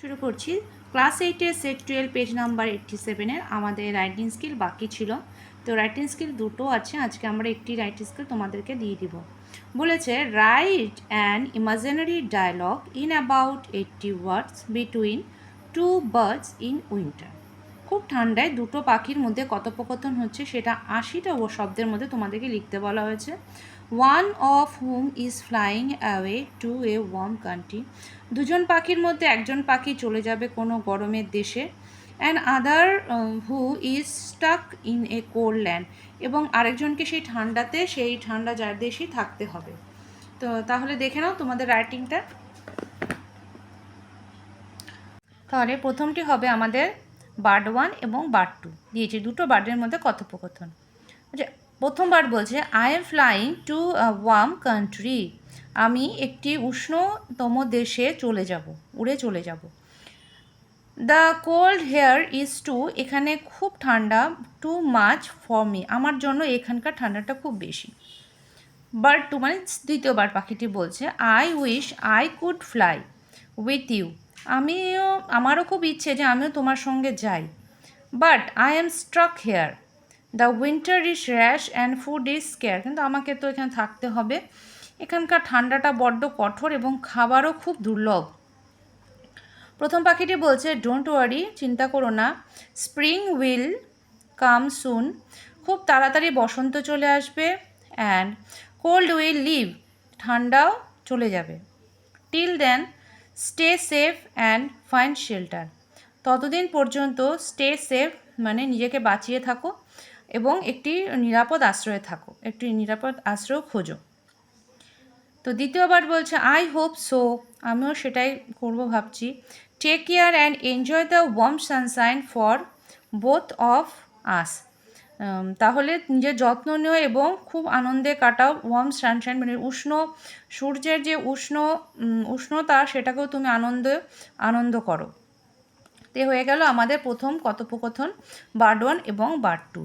শুরু করছি। ক্লাস এইটের set twelve page number eighty সেভেনের আমাদের রাইটিং স্কিল বাকি ছিল। তো রাইটিং স্কিল দুটো আছে, আজকে আমরা একটি রাইটিং স্কিল তোমাদেরকে দিয়ে দিব। বলেছে write and imaginary dialogue in about eighty words between two birds in winter খুব ঠান্ডায় দুটো পাখির মধ্যে কথোপকথন হচ্ছে, সেটা আশিটা ও শব্দের মধ্যে তোমাদেরকে লিখতে বলা হয়েছে। One of whom is flying away to a warm country দুজন পাখির মধ্যে একজন পাখি চলে যাবে কোনো গরমের দেশে। And other who is stuck in a cold land এবং আরেকজনকে সেই ঠান্ডাতে, সেই ঠান্ডা যার দেশেই থাকতে হবে। তো তাহলে দেখে নাও তোমাদের রাইটিংটা তাহলে প্রথমটি হবে আমাদের বার্ড ওয়ান এবং বার্ড টু। দিয়েছে দুটো বার্ডের মধ্যে কথোপকথন। আচ্ছা প্রথম বার্ড বলছে I am flying to warm country আমি একটি উষ্ণতম দেশে চলে যাব, উড়ে চলে যাব। The cold here is too এখানে খুব ঠান্ডা টু মাচ ফর মি আমার জন্য এখানকার ঠান্ডাটা খুব বেশি। বার্ড টু মানে দ্বিতীয়বার পাখিটি বলছে I wish I could fly with you আমিও, আমারও খুব ইচ্ছে যে আমিও তোমার সঙ্গে যাই। But I am struck here the winter is harsh and food is scarce কিন্তু আমাকে তো এখানে থাকতে হবে। এখানকার ঠান্ডাটা বড্ড কঠোর এবং খাবারও খুব দুর্লভ। প্রথম পাখিটি বলছে ডোন্ট ওয়ারি চিন্তা করো না। স্প্রিং উইল কাম সুন খুব তাড়াতাড়ি বসন্ত চলে আসবে অ্যান্ড কোল্ড উইল লিভ ঠান্ডাও চলে যাবে। Till then stay safe and find shelter. ততদিন পর্যন্ত স্টে সেফ মানে নিজেকে বাঁচিয়ে থাকো এবং একটি নিরাপদ আশ্রয়ে থাকো, একটি নিরাপদ আশ্রয় খোঁজো। তো দ্বিতীয়বার বলছে আই হোপ সো আমিও সেটাই করব ভাবছি। Take care and enjoy the warm sunshine for both of us তাহলে নিজের যত্ন নিও এবং খুব আনন্দে কাটাও ওয়ার্ম সানশাইন মানে উষ্ণ, সূর্যের যে উষ্ণ উষ্ণতা সেটাকেও তুমি আনন্দ আনন্দ করো। তে হয়ে গেল আমাদের প্রথম কথোপকথন বার্ড ওয়ান এবং বার্ড টু